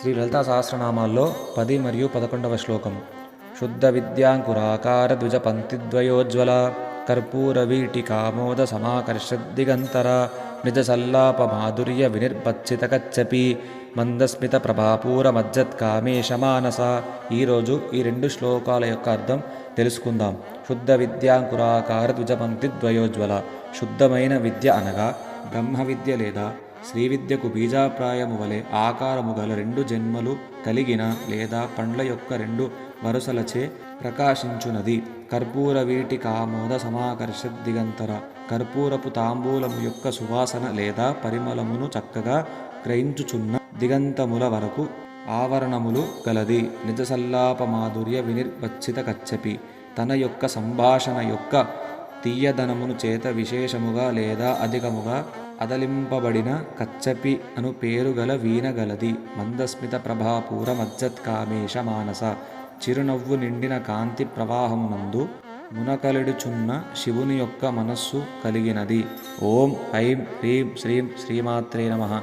శ్రీ లలితా సహస్రనామాల్లో పది మరియు పదకొండవ శ్లోకం. శుద్ధ విద్యాంకురాకార ద్విజ పంక్తిద్వయోజ్వల కర్పూర వీటి కామోద సమాకర్షద్దిగంతర నిజ సల్లాప మాధుర్య వినిర్భచ్చిత కచ్చపి మందస్మిత ప్రభాపూర మజ్జత్ కామేశ మానస. ఈరోజు ఈ రెండు శ్లోకాల యొక్క అర్థం తెలుసుకుందాం. శుద్ధ విద్యాంకురాకార ద్విజ పంక్తి ద్వయోజ్వల శుద్ధమైన విద్య అనగా బ్రహ్మ విద్య లేదా శ్రీ విద్యకు బీజాప్రాయము వలె ఆకారము గల రెండు జన్మలు కలిగిన లేదా పండ్ల యొక్క రెండు వరుసలచే ప్రకాశించునది. కర్పూర వీటి కామోద సమాకర్ష దిగంతర. కర్పూరపు తాంబూలము యొక్క సువాసన లేదా పరిమళమును చక్కగా గ్రహించుచున్న దిగంతముల వరకు ఆవరణములు గలది. నిజసల్లాప మాధుర్య వినిర్వచ్చిత కచ్చపి. తన యొక్క సంభాషణ యొక్క తీయదనమును చేత విశేషముగా లేదా అధికముగా అదలింపబడిన కచ్చపి అను పేరు గల వీణ గలది. మందస్మిత ప్రభాపూర మజ్జత్కామేష మానస. చిరునవ్వు నిండిన కాంతి ప్రవాహమునందు మునకలిడుచున్న శివుని యొక్క మనస్సు కలిగినది. ఓం ఐం హ్రీం శ్రీం శ్రీమాత్రే నమః.